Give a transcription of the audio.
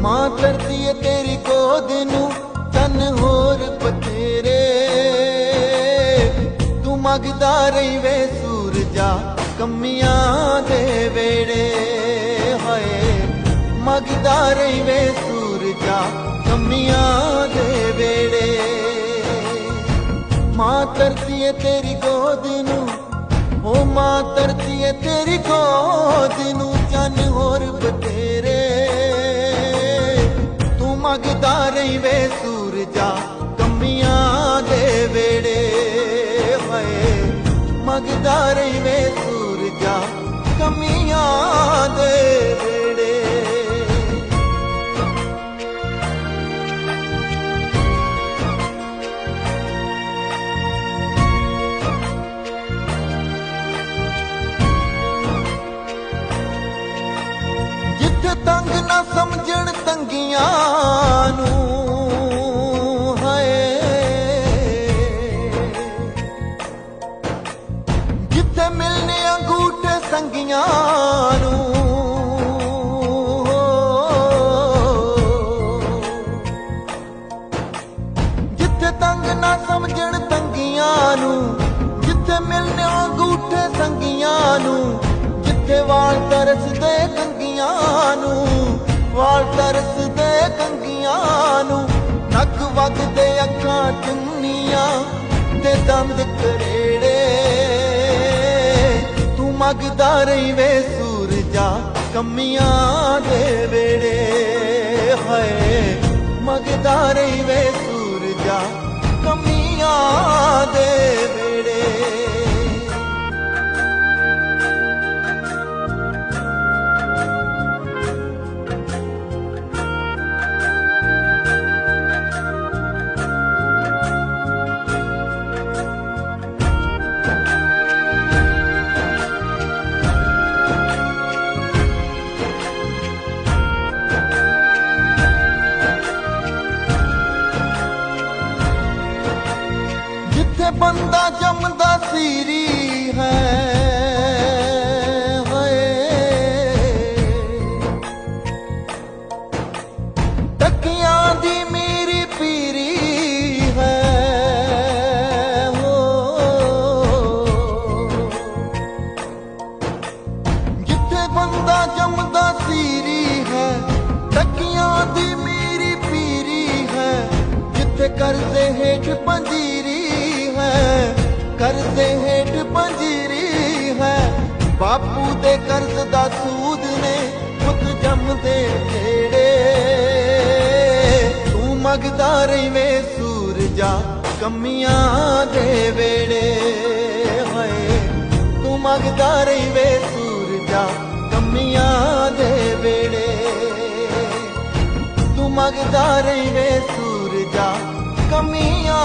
ਮਾਂ ਕਰਦੀ ਏ ਤੇਰੀ ਗੋਦ ਨੂੰ, ਤਨ ਹੋਰ ਬਥੇਰੇ। ਤੂੰ ਮੰਗਦਾ ਰਹੀ ਵੇ ਸੂਰਜਾ, ਕੰਮੀਆਂ ਦੇ ਵੇੜੇ ਹਾਏ, ਮੰਗਦਾ ਰਹੀ ਵੇ ਸੂਰਜਾ, ਕਮੀਆਂ ਦੇ ਵੇੜੇ ਮਾਂ ਤਰਤੀ ਏ ਤੇਰੀ ਗੋਦ ਨੂੰ ਓ ਮਾਂ ਤਰਤੀ ਏ ਤੂੰ ਮੰਗਦਾ ਰਹੀ ਵੇ ਸੂਰਜਾ ਕੰਮੀਆਂ ਦੇ ਵੇੜੇ ਹਾਏ। ਮੰਗਦਾ ਰਹੀ ਵੇ ਸੂਰਜਾ ਕਮੀਆਂ ਦੇ ਸਮਝਣ ਤੰਗੀਆਂ ਨੂੰ, ਹਾਏ। ਜਿੱਥੇ ਮਿਲਨੇ ਅੰਗੂਠੇ ਸੰਗੀਆਂ ਨੂੰ ਜਿੱਥੇ ਤੰਗ ਨਾ ਸਮਝਣ ਤੰਗੀਆਂ ਨੂੰ, ਜਿੱਥੇ ਮਿਲਨੇ ਅੰਗੂਠੇ ਸੰਗੀਆਂ ਨੂੰ, ਜਿੱਥੇ ਵਾਲ ਤਰਸਦੇ ਵਾਲ ਤਰਸਦੇ ਕੰਗੀਆਂ ਨੂੰ, ਨੱਕ ਵਗਦੇ ਅੱਖਾਂ ਚੁੰਨੀਆਂ ਤੇ ਦੰਦ ਕਰੇੜੇ। ਤੂੰ ਮੰਗਦਾ ਰਹੀ ਵੇ ਸੂਰਜਾ ਕੰਮੀਆਂ ਦੇ ਬੰਦਾ ਜੰਮਦਾ ਸੀਰੀ ਹੈ, ਹਾਏ। ਟੱਕੀਆਂ ਦੀ ਮੇਰੀ ਪੀਰੀ ਹੈ, ਹੋ। ਜਿੱਥੇ ਬੰਦਾ ਜੰਮਦਾ ਸੀਰੀ ਹੈ, ਟੱਕੀਆਂ ਦੀ ਮੇਰੀ ਪੀਰੀ ਹੈ, ਜਿੱਥੇ ਕਰਜ਼ੇ ਹੇਠ ਪੰਜੀਰੀ ਕਰਜ਼ੇ ਹੇਠ ਪੰਜੀਰੀ ਹੈ। ਬਾਪੂ ਦੇ ਕਰਜ਼ ਦਾ ਸੂਦ ਨੇ ਪੁੱਤ ਜੰਮਦੇ ਢੇੜੇ ਤੂੰ ਮੰਗਦਾ ਰਹੀ ਸੂਰਜਾ, ਕਮੀਆਂ ਦੇ ਵੇੜੇ। ਹਾਏ, ਤੂੰ ਮੰਗਦਾ ਰਹੀ ਸੂਰਜਾ, ਕਮੀਆਂ ਦੇ ਵੇੜੇ। ਤੂੰ ਮੰਗਦਾ ਰਹੀ ਵੇ ਸੂਰਜਾ, ਕਮੀਆਂ